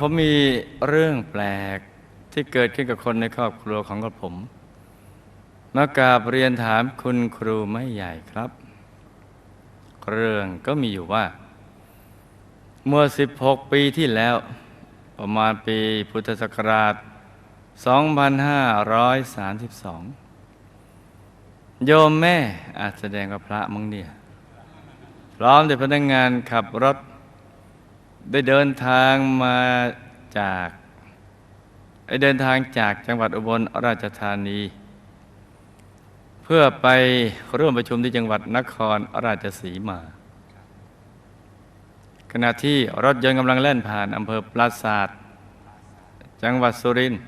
ผมมีเรื่องแปลกที่เกิดขึ้นกับคนในครอบครัวของกระผม มากราบเรียนถามคุณครูไม่ใหญ่ครับ เรื่องก็มีอยู่ว่า เมื่อ 16 ปีที่แล้ว ประมาณปีพุทธศักราช 2532 โยมแม่อาจแสดงว่าพระมั้งเนี่ยพร้อมด้วยพนักงานขับรถ ได้เดินทางมาจากได้เดินทางจากจังหวัดอุบลราชธานี เพื่อไปร่วมประชุมที่จังหวัดนครราชสีมา ขณะที่รถยนต์กำลังแล่นผ่านอำเภอปราศาสตร์จังหวัดสุรินทร์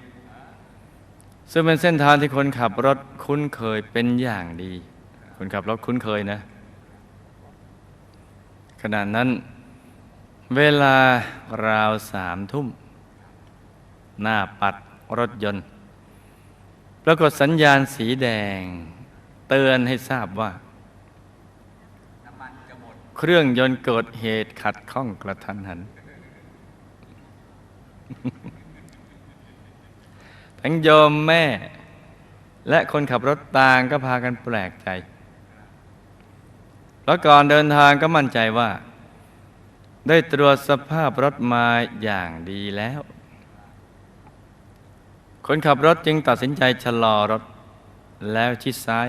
ซึ่งเป็นเส้นทางที่คนขับรถคุ้นเคยเป็นอย่างดี คนขับรถคุ้นเคยนะขณะนั้น เวลาราวสามทุ่ม หน้าปัดรถยนต์ ปรากฏสัญญาณสีแดง เตือนให้ทราบว่า เครื่องยนต์เกิดเหตุขัดข้องกระทันหัน ทั้งโยมแม่ และคนขับรถต่างก็พากันแปลกใจ แล้วก่อนเดินทางก็มั่นใจว่า ได้ตรวจสภาพรถมาอย่างดีแล้ว คนขับรถจึงตัดสินใจชะลอรถ แล้วชิดซ้าย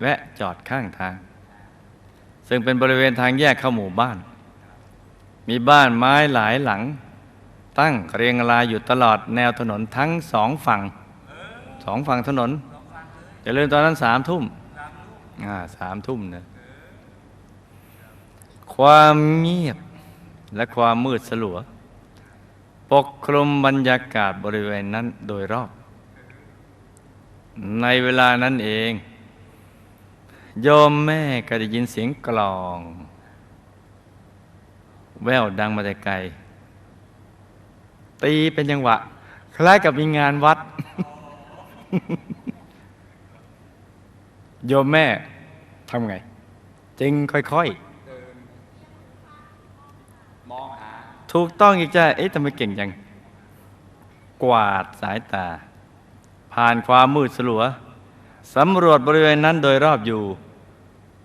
แวะจอดข้างทาง ซึ่งเป็นบริเวณทางแยกเข้าหมู่บ้าน มีบ้านไม้หลายหลัง ตั้งเรียงรายอยู่ตลอดแนวถนนทั้งสองฝั่งสองฝั่งถนนอย่าลืมตอนนั้นสามทุ่มอ่าสามทุ่มนะความเงียบ และความมืดสลัว ปกคลุมบรรยากาศบริเวณนั้นโดยรอบ ในเวลานั้นเอง โยมแม่ก็ได้ยินเสียงกลอง แววดังมาแต่ไกล ตีเป็นจังหวะ คล้ายกับมีงานวัด โยมแม่ทำไง จึงค่อย ๆ ถูกต้องอีกจ้าเอ๊ะทำไมเก่งจัง กวาดสายตา ผ่านความมืดสลัวสำรวจบริเวณนั้นโดยรอบอยู่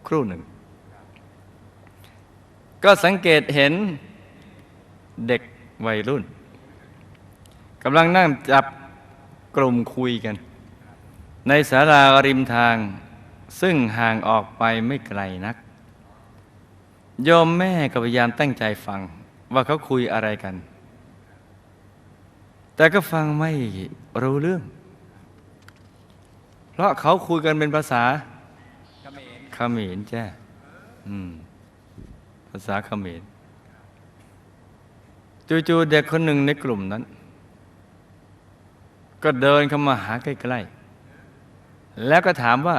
ครู่หนึ่ง ก็สังเกตเห็นเด็กวัยรุ่นกำลังนั่งจับกลุ่มคุยกัน ในศาลาริมทาง ซึ่งห่างออกไปไม่ไกลนัก โยมแม่ก็พยายามตั้งใจฟัง ว่าเขาคุยอะไรกัน แต่ก็ฟังไม่รู้เรื่อง เพราะเขาคุยกันเป็นภาษาเขมรจ้ะอืมภาษาเขมรจู่ๆเด็กคนหนึ่งในกลุ่มนั้น ก็เดินเข้ามาหาใกล้ๆ แล้วก็ถามว่า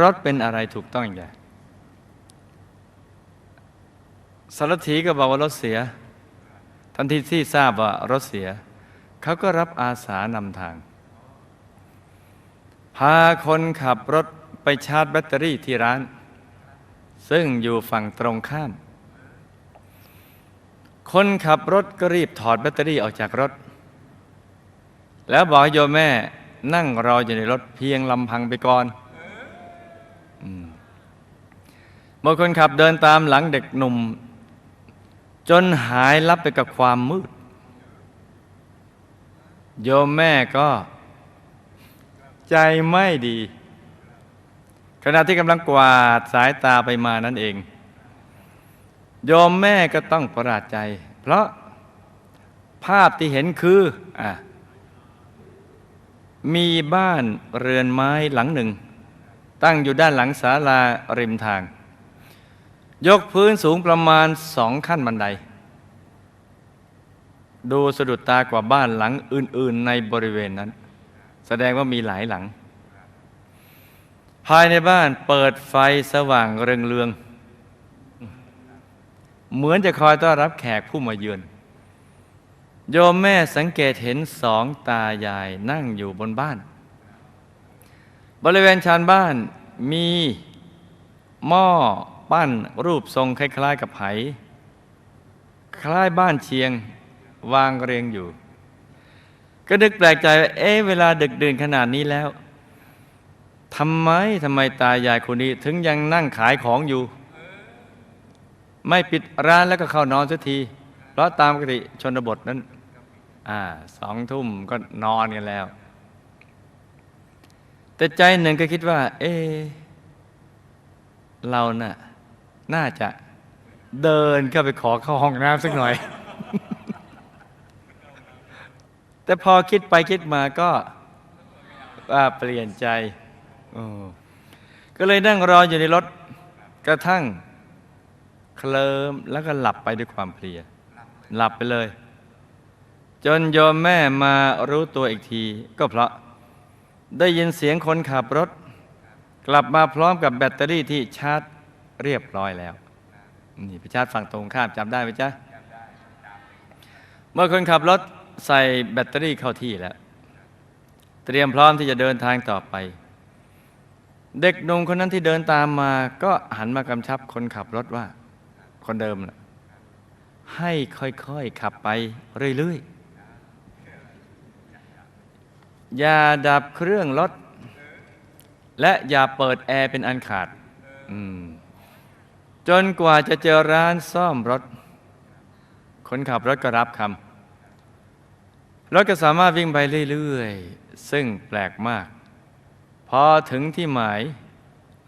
รถเป็นอะไรถูกต้องอย่าง สารถีก็บอกว่ารถเสีย ทันทีที่ทราบว่ารถเสีย เขาก็รับอาสานำทาง พาคนขับรถไปชาร์จแบตเตอรี่ที่ร้าน ซึ่งอยู่ฝั่งตรงข้าม คนขับรถก็รีบถอดแบตเตอรี่ออกจากรถ แล้วบอกโยมแม่นั่งรออยู่ในรถเพียงลำพังไปก่อนอืมเมื่อคนขับเดินตามหลังเด็กหนุ่ม จนหายลับไปกับความมืด โยมแม่ก็ใจไม่ดี ขณะที่กำลังกวาดสายตาไปมานั่นเอง โยมแม่ก็ต้องประหลาดใจ เพราะภาพที่เห็นคืออมีบ้านเรือนไม้หลังหนึ่ง ตั้งอยู่ด้านหลังศาลาริมทาง ยกพื้นสูงประมาณสองขั้นบันได ดูสะดุดตากว่าบ้านหลังอื่น ๆ ในบริเวณนั้น แสดงว่ามีหลายหลัง ภายในบ้านเปิดไฟสว่างเรืองๆเหมือนจะคอยต้อนรับแขกผู้มาเยือน โยมแม่สังเกตเห็นสองตายายนั่งอยู่บนบ้าน บริเวณชานบ้านมีหม้อ ปั้นรูปทรงคล้าย ๆ กับไห คล้ายบ้านเชียงวางเรียงอยู่ ก็นึกแปลกใจว่าเอ๊ะเวลาดึกดื่นขนาดนี้แล้วทำไมทำไมตายายคนนี้ถึงยังนั่งขายของอยู่ ไม่ปิดร้านแล้วก็เข้านอนสักที เพราะตามกติชนบทนั้น อ่าสองทุ่มก็นอนกันแล้ว แต่ใจหนึ่งก็คิดว่า เอ๊เราน่ะ น่าจะเดินเข้าไปขอเข้าห้องน้ำสักหน่อย แต่พอคิดไปคิดมาก็ว่าเปลี่ยนใจก็เลยนั่งรออยู่ในรถกระทั่งเคลิมแล้วก็หลับไปด้วยความเพลีย หลับไปเลย จนโยมแม่มารู้ตัวอีกที ก็เพราะได้ยินเสียงคนขับรถ กลับมาพร้อมกับแบตเตอรี่ที่ชาร์จ เรียบร้อยแล้วนี่ไปชาร์จฝั่งตรงข้ามจำได้ไหมจ๊ะเมื่อคนขับรถใส่แบตเตอรี่เข้าที่แล้ว เตรียมพร้อมที่จะเดินทางต่อไป เด็กหนุ่มคนนั้นที่เดินตามมาก็หันมากำชับคนขับรถว่า คนเดิมนะให้ค่อยๆขับไปเรื่อยๆ อย่าดับเครื่องรถ และอย่าเปิดแอร์เป็นอันขาด อืม จนกว่าจะเจอร้านซ่อมรถ คนขับรถก็รับคำรถก็สามารถวิ่งไปเรื่อยๆ ซึ่งแปลกมาก พอถึงที่หมาย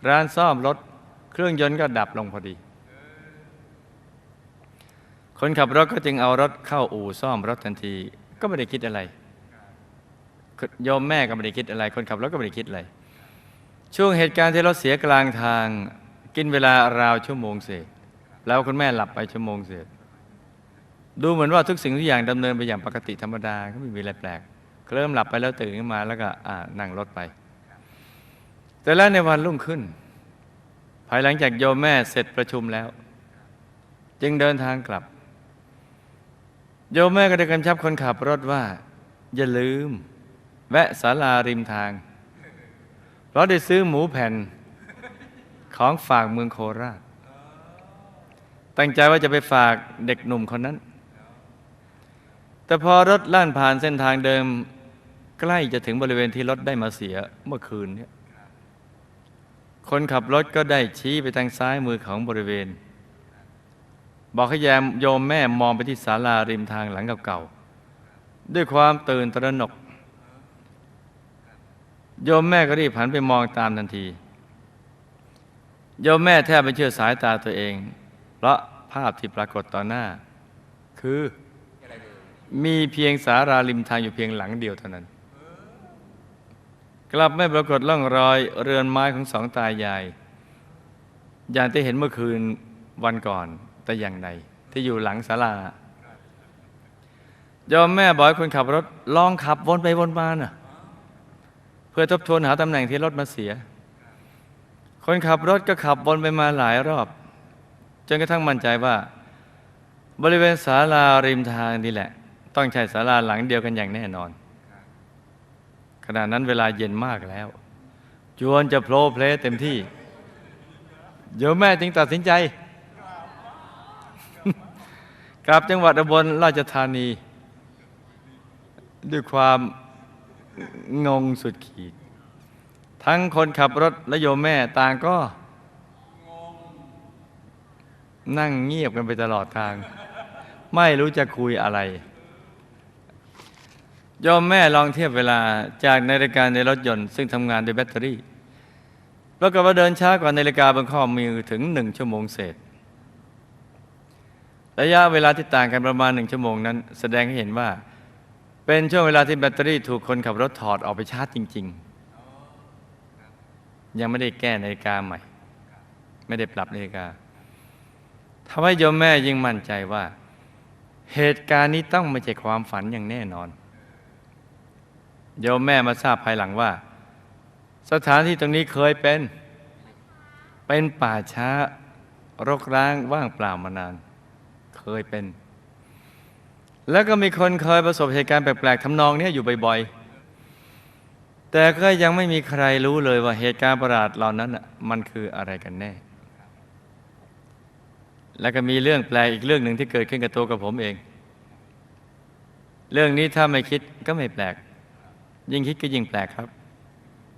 ร้านซ่อมรถ เครื่องยนต์ก็ดับลงพอดี คนขับรถก็จึงเอารถเข้าอู่ซ่อมรถทันที ก็ไม่ได้คิดอะไรโยมแม่ก็ไม่ได้คิดอะไร คนขับรถก็ไม่ได้คิดอะไร ช่วงเหตุการณ์ที่รถเสียกลางทาง กินเวลาราวชั่วโมงเศษ แล้วคุณแม่หลับไปชั่วโมงเศษ ดูเหมือนว่าทุกสิ่งทุกอย่างดำเนินไปอย่างปกติธรรมดาก็ไม่มีอะไรแปลกเริ่มหลับไปแล้วตื่นขึ้นมาแล้วก็นั่งรถไป แต่แล้วในวันรุ่งขึ้น ภายหลังจากโยมแม่เสร็จประชุมแล้ว จึงเดินทางกลับ โยมแม่ก็ได้กำชับคนขับรถว่า อย่าลืม แวะศาลาริมทาง เพราะได้ซื้อหมูแผ่น ของฝากเมืองโคราช ตั้งใจว่าจะไปฝากเด็กหนุ่มคนนั้น แต่พอรถล่านผ่านเส้นทางเดิม ใกล้จะถึงบริเวณที่รถได้มาเสียเมื่อคืนนี้คนขับรถก็ได้ชี้ไปทางซ้ายมือของบริเวณ บอกให้ยมโยมแม่มองไปที่ศาลาริมทางหลังเก่าๆด้วยความตื่นตระหนก โยมแม่ก็รีบหันไปมองตามทันที โยมแม่แทบไม่เชื่อสายตาตัวเอง เพราะภาพที่ปรากฏต่อหน้า คือมีเพียงสาราริมทางอยู่เพียงหลังเดียวเท่านั้น กลับไม่ปรากฏร่องรอยเรือนไม้ของสองตายาย อย่างที่เห็นเมื่อคืนวันก่อนแต่อย่างใดที่อยู่หลังศาลายอมแม่บอกคนขับรถลองขับวนไปวนมาน่ะ เพื่อทบทวนหาตำแหน่งที่รถมาเสีย คนขับรถก็ขับวนไปมาหลายรอบ จนกระทั่งมั่นใจว่า บริเวณศาลาริมทางนี่แหละ ต้องใช้ศาลาหลังเดียวกันอย่างแน่นอน ขณะนั้นเวลาเย็นมากแล้ว จวนจะโผล่เพลเต็มที่โยมแม่จึงตัดสินใจ กลับจังหวัดอุบลราชธานี ด้วยความงงสุดขีด ทั้งคนขับรถและโยมแม่ต่างก็ นั่งเงียบกันไปตลอดทาง ไม่รู้จะคุยอะไรโยมแม่ลองเทียบเวลาจากนาฬิกาในรถยนต์ซึ่งทำงานด้วยแบตเตอรี่ปรากฏว่าเดินช้ากว่านาฬิกาบนข้อมือถึงหนึ่งชั่วโมงเศษระยะเวลาที่ต่างกันประมาณหนึ่งชั่วโมงนั้น แสดงให้เห็นว่า เป็นช่วงเวลาที่แบตเตอรี่ถูกคนขับรถถอดออกไปชาร์จจริง ๆ ยังไม่ได้แก้นาฬิกาใหม่ ไม่ได้ปรับนาฬิกาทำให้โยมแม่ยิ่งมั่นใจว่า เหตุการณ์นี้ต้องไม่ใช่ความฝันอย่างแน่นอน โยมแม่มาทราบภายหลังว่า สถานที่ตรงนี้เคยเป็น เป็นป่าช้ารกร้างว่างเปล่ามานาน เคยเป็น แล้วก็มีคนเคยประสบเหตุการณ์แปลกๆทำนองนี้อยู่บ่อยๆ แต่ก็ยังไม่มีใครรู้เลยว่าเหตุการณ์ประหลาดเหล่านั้นมันคืออะไรกันแน่ แล้วก็มีเรื่องแปลกอีกเรื่องหนึ่งที่เกิดขึ้นกับตัวกับผมเอง เรื่องนี้ถ้าไม่คิดก็ไม่แปลก ยิ่งคิดก็ยิ่งแปลกครับ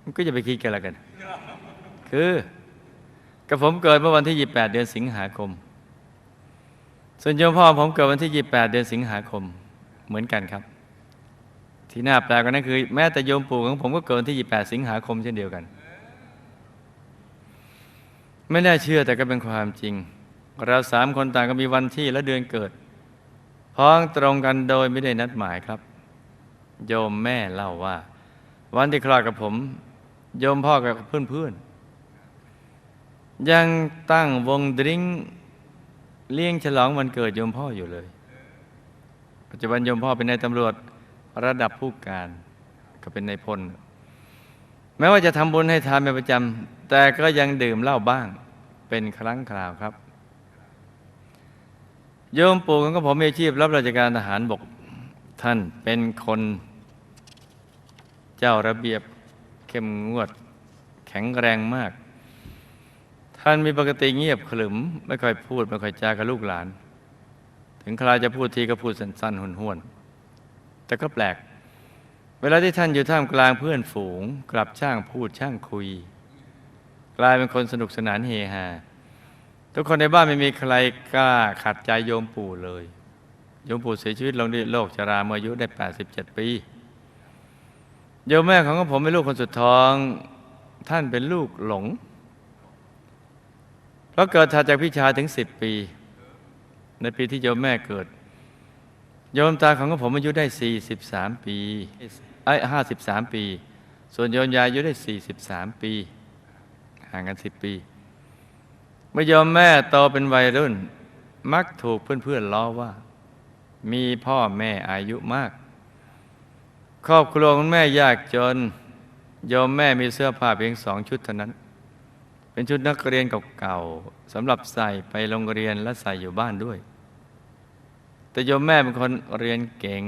มันก็จะไปคิดกันล้วกัน คือกับผมเกิดเมื่อวันที่ 28 เดือนสิงหาคม ส่วนโยมพ่อผมเกิดวันที่ 28 เดือนสิงหาคม เหมือนกันครับ ที่น่าแปลกกว่านั้นคือ แม้แต่โยมปู่ของผมก็เกิดวันที่ 28 สิงหาคมเช่นเดียวกัน ไม่น่าเชื่อแต่ก็เป็นความจริง เราสามคนต่างก็มีวันที่และเดือนเกิด พ้องตรงกันโดยไม่ได้นัดหมายครับ โยมแม่เล่าว่า วันที่คลอดกับผม โยมพ่อกับเพื่อนๆยังตั้งวงดริงเลี้ยงฉลองวันเกิดโยมพ่ออยู่เลย ปัจจุบันโยมพ่อเป็นนายตำรวจ ระดับผู้การก็เป็นในพล แม้ว่าจะทำบุญให้ทานเป็นประจำแต่ก็ยังดื่มเหล้าบ้าง เป็นครั้งคราวครับ โยมปู่ของผมมีอาชีพรับราชการทหารบกท่านเป็นคนเจ้าระเบียบเข้มงวด แข็งแรงมาก ท่านมีปกติเงียบขรึม ไม่ค่อยพูด ไม่ค่อยจากับลูกหลาน ถึงคราวจะพูดทีก็พูดสั้นๆหุนห้วน แต่ก็แปลก เวลาที่ท่านอยู่ท่ามกลางเพื่อนฝูง กลับช่างพูดช่างคุย กลายเป็นคนสนุกสนานเฮฮาทุกคนในบ้านไม่มีใครกล้าขัดใจโยมปู่เลย โยมปู่เสียชีวิตลงด้วยโรคชราเมื่ออายุได้ 87 ปีโยมแม่ของผมเป็นลูกคนสุดท้อง ท่านเป็นลูกหลงเพราะเกิดถัดจากพี่ชายถึง10ปี ในปีที่โยมแม่เกิด โยมตาของผมอายุได้ 43 ปีไอ้53ปี ส่วนโยมยายอายุได้ 43 ปี ห่างกัน 10 ปี เมื่อยอมแม่โตเป็นวัยรุ่น มักถูกเพื่อนๆล้อว่า มีพ่อแม่อายุมาก ครอบครัวของแม่ยากจน โยมแม่มีเสื้อผ้าเพียงสองชุดเท่านั้น เป็นชุดนักเรียนเก่าๆสำหรับใส่ไปโรงเรียนและใส่อยู่บ้านด้วย แต่โยมแม่เป็นคนเรียนเก่ง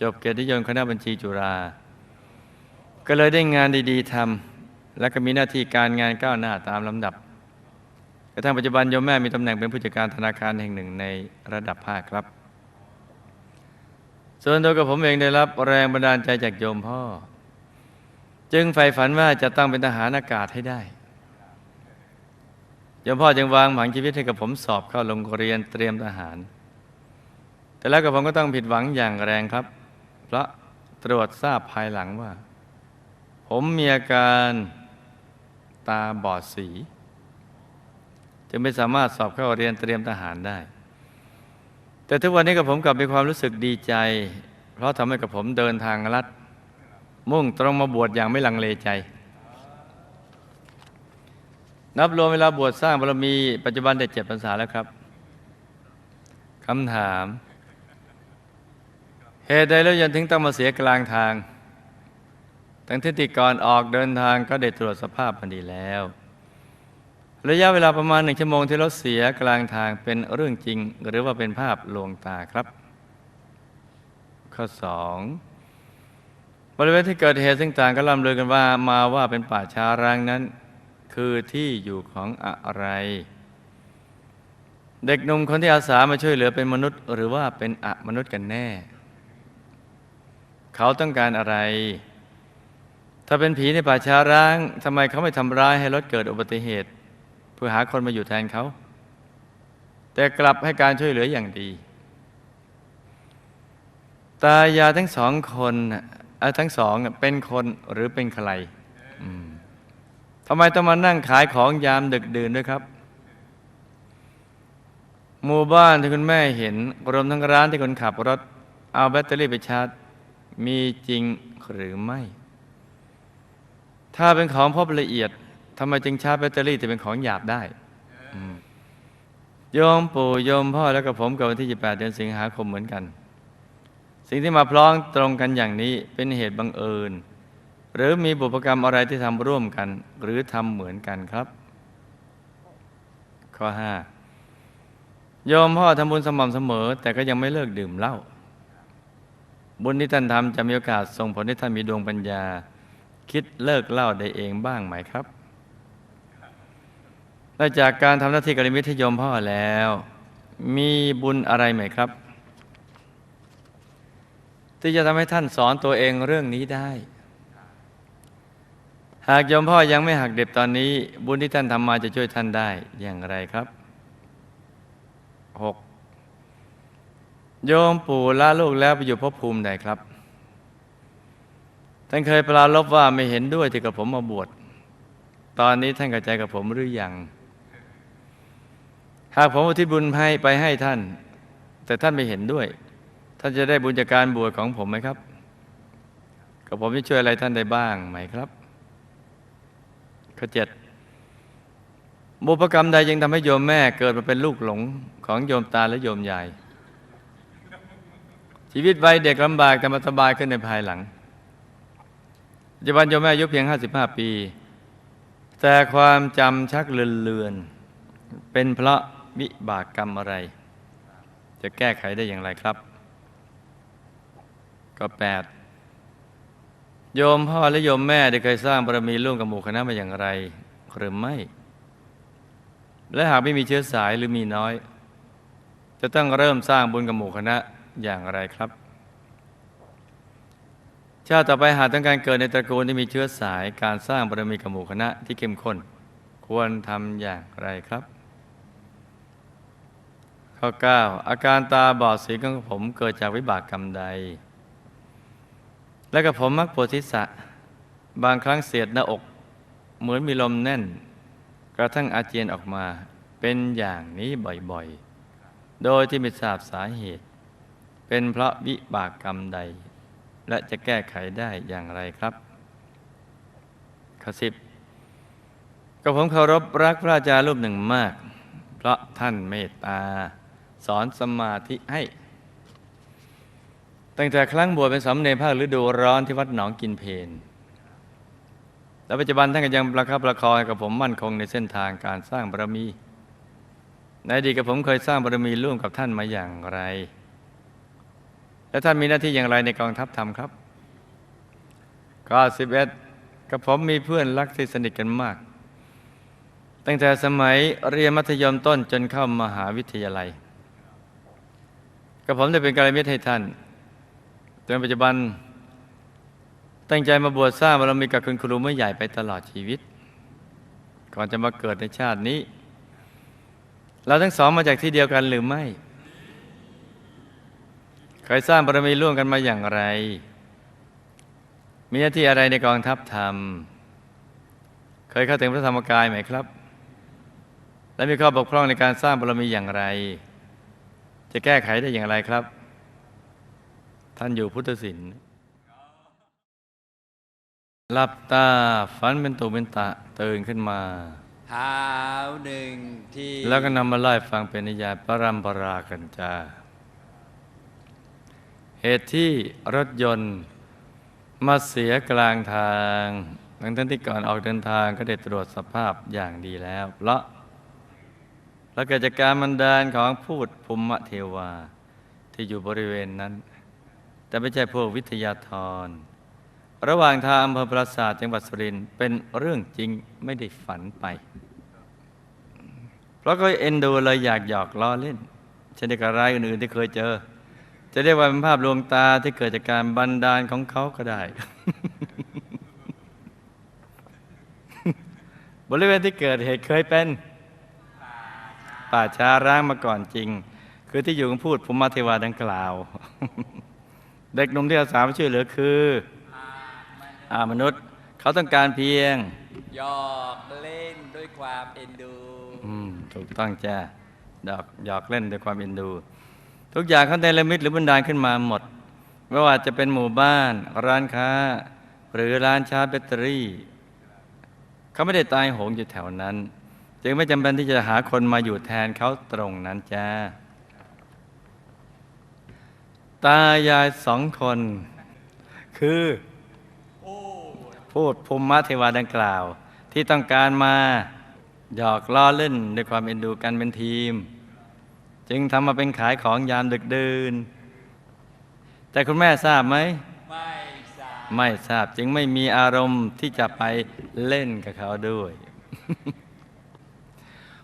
จบเกียรติยมคณะบัญชีจุฬาก็เลยได้งานดีๆทำและก็มีหน้าที่การงานก้าวหน้าตามลำดับกระทั่งปัจจุบันโยมแม่มีตำแหน่งเป็นผู้จัดการธนาคารแห่งหนึ่งในระดับภาคครับ ส่วนตัวกับผมเองได้รับแรงบันดาลใจจากโยมพ่อ จึงใฝ่ฝันว่าจะตั้งเป็นทหารอากาศให้ได้โยมพ่อจึงวางหวังชีวิตให้กับผมสอบเข้าโรงเรียนเตรียมทหาร แต่แล้วกับผมก็ต้องผิดหวังอย่างแรงครับ เพราะตรวจทราบภายหลังว่า ผมมีอาการตาบอดสี จึงไม่สามารถสอบเข้าเรียนเตรียมทหารได้ แต่ทุกวันนี้กับผมกลับมีความรู้สึกดีใจ เพราะทำให้กับผมเดินทางลัด มุ่งตรงมาบวชอย่างไม่ลังเลใจ นับรวมเวลาบวชสร้างบารมีปัจจุบันได้เจ็ดพรรษาแล้วครับคำถาม เหตุใดแล้วยังถึงต้องมาเสียกลางทาง ทั้งที่ติก่อนออกเดินทางก็ได้ตรวจสภาพมันดีแล้ว ระยะเวลาประมาณหนึ่งชั่วโมงที่รถเสียกลางทางเป็นเรื่องจริง หรือว่าเป็นภาพลวงตาครับ ข้อสองบริเวณที่เกิดเหตุซึ่งต่างก็ล่ำลือกันว่ามาว่าเป็นป่าช้าร้างนั้น คือที่อยู่ของอะไร เด็กหนุ่มคนที่อาสามาช่วยเหลือเป็นมนุษย์ หรือว่าเป็นอะมนุษย์กันแน่ เขาต้องการอะไร ถ้าเป็นผีในป่าช้าร้างทำไมเขาไม่ทำร้ายให้รถเกิดอุบัติเหตุ เพื่อหาคนมาอยู่แทนเขา แต่กลับให้การช่วยเหลืออย่างดี ตายาทั้งสองคนทั้งสองเป็นคนหรือเป็นใครทำไมต้องมานั่งขายของยามดึกดื่นด้วยครับหมู่บ้านที่คุณแม่เห็นรวมทั้งร้านที่คนขับรถ เอาแบตเตอรี่ไปชาร์จ มีจริงหรือไม่ ถ้าเป็นของพบละเอียดทำไมจึงชาร์จแบตเตอรี่แต่เป็นของหยาบได้โยมปู่โยมพ่อแล้วกับผมกับวันที่28เดือนสิงหาคมเหมือนกัน สิ่งที่มาพร้องตรงกันอย่างนี้เป็นเหตุบังเอิญ หรือมีบุพกรรมอะไรที่ทำร่วมกัน หรือทำเหมือนกันครับ ข้อ 5 โยมพ่อทำบุญสม่ำเสมอ แต่ก็ยังไม่เลิกดื่มเหล้า บุญที่ท่านทำจะมีโอกาสส่งผลให้ท่านมีดวงปัญญา คิดเลิกเหล้าได้เองบ้างไหมครับนอกจากการทำหน้าที่กัลยาณมิตรให้โยมพ่อแล้ว มีบุญอะไรไหมครับ ที่จะทำให้ท่านสอนตัวเองเรื่องนี้ได้ หากยมพ่อยังไม่หักเด็บตอนนี้ บุญที่ท่านทำมาจะช่วยท่านได้อย่างไรครับ 6. โยมปู่ละลูกแล้วไปอยู่ภพภูมิใดครับ ท่านเคยปลาลบว่าไม่เห็นด้วยที่กับผมมาบวช ตอนนี้ท่านกระจายกับผมหรือยัง หากผมอุทิศบุญให้ไปให้ท่าน แต่ท่านไม่เห็นด้วย ท่านจะได้บุญจากการบวชของผมไหมครับ กับผมจะช่วยอะไรท่านได้บ้างไหมครับข้อเจ็ดบุพกรรมใดยังทำให้โยมแม่เกิดมาเป็นลูกหลงของโยมตาและโยมยาย ชีวิตวัยเด็กลำบากแต่มาสบายขึ้นในภายหลังปัจจุบันโยมแม่อายุเพียง 55 ปี แต่ความจำชักเลือนๆเป็นเพราะวิบากกรรมอะไร จะแก้ไขได้อย่างไรครับ ก็แปดโยมพ่อและโยมแม่ได้เคยสร้างบารมีร่วมกับหมู่คณะมาอย่างไรหรือไม่ และหากไม่มีเชื้อสายหรือมีน้อย จะต้องเริ่มสร้างบุญกับหมู่คณะ อย่างไรครับ ชาติต่อไปหากต้องการเกิดในตระกูลที่มีเชื้อสายการสร้างบารมีกับหมู่คณะที่เข้มข้น ควรทำอย่างไรครับข้อ9อาการตาบอดสีของผมเกิดจากวิบากกรรมใด และกับผมมักปวดทิศะบางครั้งเสียดหน้าอก เหมือนมีลมแน่น กระทั่งอาเจียนออกมาเป็นอย่างนี้บ่อยๆ โดยที่ไม่ทราบสาเหตุ เป็นเพราะวิบากกรรมใด และจะแก้ไขได้อย่างไรครับข้อสิบกับผมเคารพรักพระอาจารย์รูปหนึ่งมาก เพราะท่านเมตตา สอนสมาธิให้ ตั้งแต่ครั้งบวชเป็นสามเณรภาคฤดูร้อนที่วัดหนองกินเพนและปัจจุบันท่านก็ยังประคับประคองกับผมมั่นคงในเส้นทางการสร้างบารมี ในอดีตกับผมเคยสร้างบารมีร่วมกับท่านมาอย่างไร และท่านมีหน้าที่อย่างไรในกองทัพธรรมครับก็สิบเอ็ดกับผมมีเพื่อนรักที่สนิทกันมาก ตั้งแต่สมัยเรียนมัธยมต้นจนเข้ามหาวิทยาลัยกับผมได้เป็นกัลยาณมิตรให้ท่านจนปัจจุบัน ตั้งใจมาบวชสร้างบารมีกับคุณครูไม่ใหญ่ไปตลอดชีวิต ก่อนจะมาเกิดในชาตินี้ เราทั้งสองมาจากที่เดียวกันหรือไม่ เคยสร้างบารมีร่วมกันมาอย่างไร มีหน้าที่อะไรในกองทัพธรรม เคยเข้าถึงพระธรรมกายไหมครับ และมีข้อบกพร่องในการสร้างบารมีอย่างไร จะแก้ไขได้อย่างไรครับ ท่านอยู่พุทธศิลป์หลับตาฝันเป็นตุเป็นตะตื่นขึ้นมาเท้าหนึ่งที่ แล้วก็นำมาไล่ฟังเป็นนิยายปรัมปรากันจา เหตุที่รถยนต์มาเสียกลางทางทั้งที่ก่อนออกเดินทางก็ได้ตรวจสภาพอย่างดีแล้วเพราะแล้วเกิดจากการมันดานของพูดภูมิเทวาที่อยู่บริเวณนั้น แต่ไม่ใช่พวกวิทยาธร ระหว่างทางอำเภอปราสาทจังหวัดสุรินทร์เป็นเรื่องจริงไม่ได้ฝันไป เพราะก็เอ็นดูเลยอยากหยอกล้อเล่นเช่นเดียวกับรายอื่นๆที่เคยเจอ จะเรียกว่าเป็นภาพลวงตาที่เกิดจากการบันดาลของเขาก็ได้ บริเวณที่เกิดเหตุเคยเป็น ป่าช้าร้างมาก่อนจริง คือที่อยู่ของพูดภูมิเทวาดังกล่าว เด็กหนุ่มที่อาสามาช่วยเหลือคืออามนุษย์ เขาต้องการเพียงหยอกเล่นด้วยความเอ็นดูอืมถูกต้องจ้าดอกหยอกเล่นด้วยความเอ็นดู ทุกอย่างเขาเนรมิตหรือบันดาลขึ้นมาหมด ไม่ว่าจะเป็นหมู่บ้าน ร้านค้า หรือร้านชาร์จแบตเตอรี่ เขาไม่ได้ตายโหงอยู่แถวนั้น จึงไม่จำเป็นที่จะหาคนมาอยู่แทนเขาตรงนั้นจ้า ตายายสองคน คือพูดภูมิเทวาดังกล่าว ที่ต้องการมาหยอกล้อเล่นด้วยความเอ็นดูกันเป็นทีม จึงทำมาเป็นขายของยามดึกดื่น แต่คุณแม่ทราบไหม ไม่สาไม่ทราบจึงไม่มีอารมณ์ที่จะไปเล่นกับเขาด้วย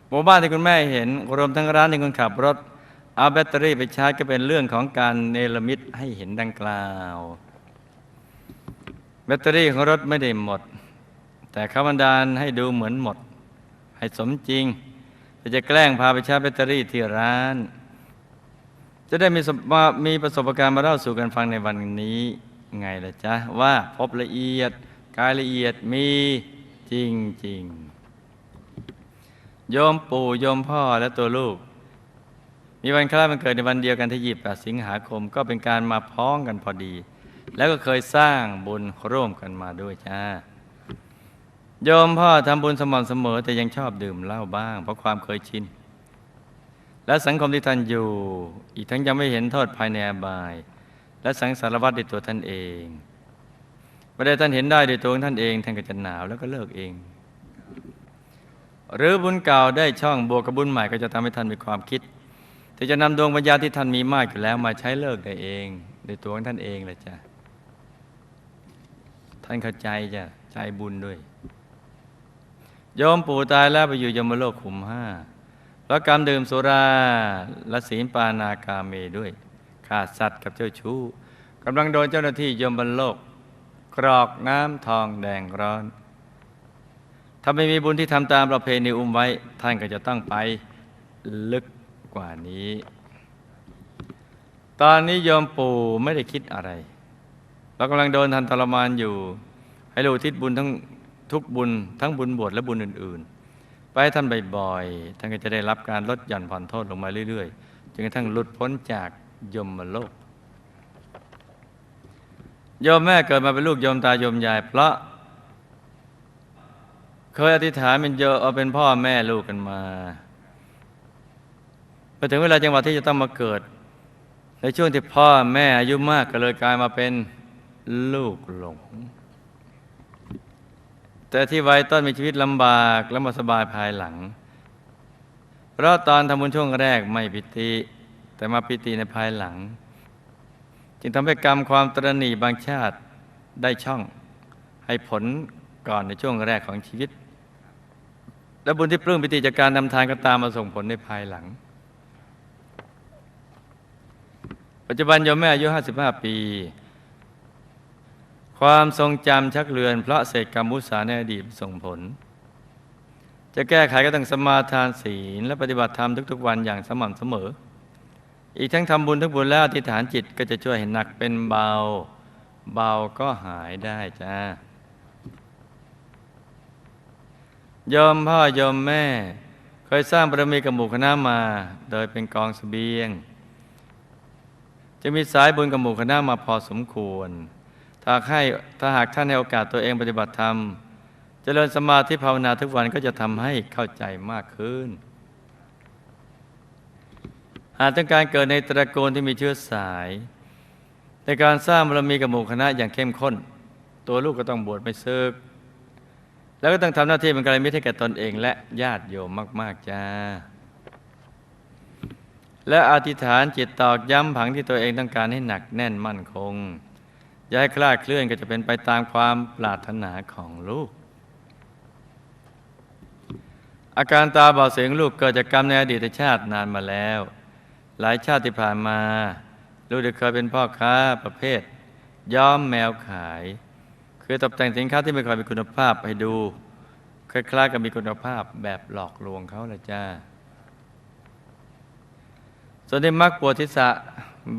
หมู่บ้านที่คุณแม่เห็นรวมทั้งร้านที่คุณขับรถ เอาแบตเตอรี่ไปชาร์จก็เป็นเรื่องของการเนรมิตให้เห็นดังกล่าว แบตเตอรี่ของรถไม่ได้หมด แต่เขาบันดาลให้ดูเหมือนหมด ให้สมจริง แต่จะแกล้งพาไปชาร์จแบตเตอรี่ที่ร้าน จะได้มีมามีประสบการณ์มาเล่าสู่กันฟังในวันนี้ไงล่ะจ๊ะ ว่าพบละเอียดกายละเอียดมีจริงจริงโยมปู่โยมพ่อและตัวลูก มีวันคล้ายวันเกิดในวันเดียวกันที่28สิงหาคมก็เป็นการมาพ้องกันพอดี แล้วก็เคยสร้างบุญร่วมกันมาด้วยจ้า โยมพ่อทำบุญสม่ำเสมอแต่ยังชอบดื่มเหล้าบ้าง เพราะความเคยชิน และสังคมที่ท่านอยู่ อีกทั้งยังไม่เห็นโทษภายในอบาย และสังสารวัตรด้วยตัวท่านเองไม่ได้ท่านเห็นได้ด้วยตัวของท่านเองท่านก็จะหนาวแล้วก็เลิกเอง หรือบุญเก่าได้ช่องบวกกับบุญใหม่ก็จะทำให้ท่านมีความคิดที่จะนำดวงปัญญาที่ท่านมีมากอยู่แล้วมาใช้เลิกได้เองด้วยตัวของท่านเองเลยจ้ะท่านเข้าใจจ้ะใจบุญด้วย โยมปู่ตายแล้วไปอยู่ยมโลกขุมห้าเพราะกรรมดื่มสุราและศีลปานากาเมด้วยขาดสัตว์กับเจ้าชู้กำลังโดนเจ้าหน้าที่ยมบนโลก กรอกน้ำทองแดงร้อนถ้าไม่มีบุญที่ทำตามประเพณีอุ้มไว้ ท่านก็จะต้องไปลึกกว่านี้ ตอนนี้โยมปู่ไม่ได้คิดอะไรเรากำลังโดนทันทรมานอยู่ ให้รู้ทิศบุญทั้ง ทุกบุญทั้งบุญบวชและบุญอื่น ๆ ไปท่านบ่อยๆท่านก็จะได้รับการลดหย่อนผ่อนโทษลงมาเรื่อยๆจนกระทั่งหลุดพ้นจากยมโลกโยมแม่เกิดมาเป็นลูกโยมตาโยมยายเพราะ เคยอธิษฐานเป็นโยเอาเป็นพ่อแม่ลูกกันมาพอถึงเวลาจังหวะที่จะต้องมาเกิด ในช่วงที่พ่อแม่อายุมากก็เลยกลายมาเป็นลูกหลง แต่ที่วัยต้นมีชีวิตลำบากและมาสบายภายหลัง เพราะตอนทำบุญช่วงแรกไม่ปิติ แต่มาปิติในภายหลัง จึงทำให้กรรมความตรณีบางชาติได้ช่องให้ผลก่อนในช่วงแรกของชีวิต และบุญที่ปลื้มปิติจากการนำทานก็ตามมาส่งผลในภายหลัง ปัจจุบันโยมแม่อายุ 55 ปี ความทรงจำชักเลือน เพราะเศษกรรมมุสาในอดีตส่งผล จะแก้ไขก็ต้องสมาทานศีลและปฏิบัติธรรมทุก ๆ วันอย่างสม่ำเสมอ อีกทั้งทำบุญทุกบุญแล้วอธิษฐานจิตก็จะช่วยให้หนักเป็นเบา เบาก็หายได้จ้าโยมพ่อโยมแม่ เคยสร้างบารมีกับหมู่คณะมา โดยเป็นกองสเสบียง จะมีสายบุญกับหมู่คณะมาพอสมควร ถ้าให้ถ้าหากท่านให้โอกาสตัวเองปฏิบัติธรรมเจริญสมาธิภาวนาทุกวันก็จะทำให้เข้าใจมากขึ้น หากต้องการเกิดในตระกูลที่มีเชื้อสาย ในการสร้างบารมีกับหมู่คณะอย่างเข้มข้น ตัวลูกก็ต้องบวชไม่ซึก แล้วก็ต้องทำหน้าที่เป็นกัลยมิตรให้แก่ตนเอง และญาติโยมมาก ๆ จ้าและอธิษฐานจิตตอกย้ำผังที่ตัวเองต้องการให้หนักแน่นมั่นคง ย่าให้คลาดเคลื่อนก็จะเป็นไปตามความปรารถนาของลูก อาการตาบอดเสียงลูกเกิดจากกรรมในอดีตชาตินานมาแล้ว หลายชาติที่ผ่านมา ลูกเคยเป็นพ่อค้าประเภท ย้อมแมวขาย คือตกแต่งสินค้าที่ไม่ค่อยมีคุณภาพให้ดู คล้ายๆกับมีคุณภาพแบบหลอกลวงเขาละจ้าส่วนที่มักปวดทิศะ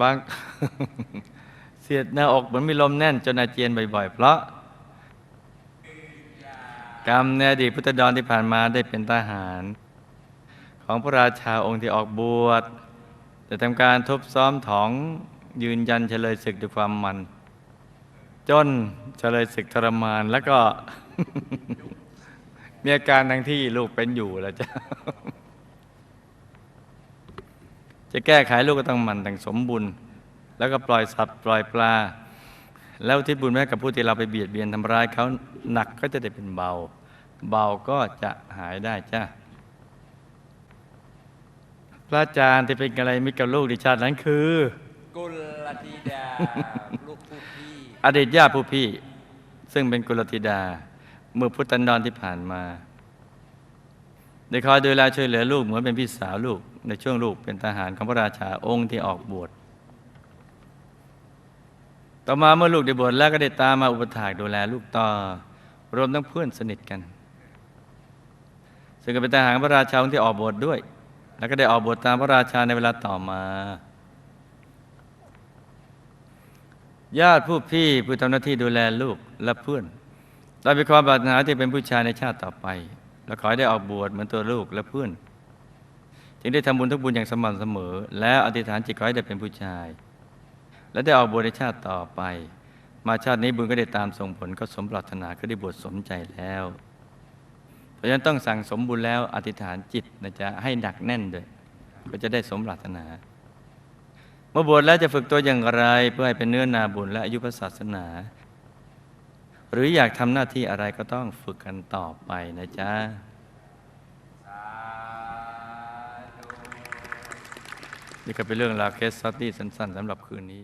บาง เสียดหน้าอกเหมือนมีลมแน่นจนอาเจียนบ่อยๆ เพราะ กรรมในอดีตพุทธดอนที่ผ่านมาได้เป็นทหาร ของพระราชาองค์ที่ออกบวชแต่ทำการทบซ้อมถองยืนยันเฉลยศึกด้วยความมัน จนเฉลยศึกทรมานแล้วก็ มีอาการทั้งที่ลูกเป็นอยู่แล้วจ้ะจะแก้ไขลูกก็ต้องมันแต่งสมบุญ แล้วก็ปล่อยสัตว์ปล่อยปลา แล้วทิศบุญแม่กับผู้ที่เราไปเบียดเบียนทำร้ายเขาหนักก็จะได้เป็นเบา เบาก็จะหายได้จ้าพระอาจารย์ที่เป็นอะไรมิตรกับลูกดิชาตินั้นคือกุลธิดาลูกผู้พี่อดีตญาติผู้พี่ ซึ่งเป็นกุลธิดา เมื่อพุทธันดรที่ผ่านมาได้คอยดูแลช่วยเหลือลูกเหมือนเป็นพี่สาวลูกในช่วงลูกเป็นทหารของพระราชาองค์ที่ออกบวช ต่อมาเมื่อลูกได้บวชแล้วก็ได้ตามมาอุปถากดูแลลูกต่อ รวมทั้งเพื่อนสนิทกัน ซึ่งก็เป็นทหารพระราชาที่ออกบวชด้วย แล้วก็ได้ออกบวชตามพระราชาในเวลาต่อมา ญาติผู้พี่ผู้ทำหน้าที่ดูแลลูกและเพื่อนเรามีความปรารถนาที่เป็นผู้ชายในชาติต่อไป และขอให้ได้ออกบวชเหมือนตัวลูกและเพื่อน จึงได้ทำบุญทุกบุญอย่างสม่ำเสมอ แล้วอธิษฐานจิตขอให้ได้เป็นผู้ชาย และได้ออกบวชในชาติต่อไป มาชาตินี้บุญก็ได้ตามส่งผลก็สมปรารถนาก็ได้บวชสมใจแล้ว เพราะฉะนั้นต้องสั่งสมบุญแล้วอธิษฐานจิตนะจ๊ะให้หนักแน่นด้วย ก็จะได้สมปรารถนา เมื่อบวชแล้วจะฝึกตัวอย่างไร เพื่อให้เป็นเนื้อนาบุญและอายุพระศาสนา หรืออยากทำหน้าที่อะไรก็ต้องฝึกกันต่อไปนะจ๊ะนี่ก็เป็นเรื่องราวเคสสตี้สั้นๆสำหรับคืนนี้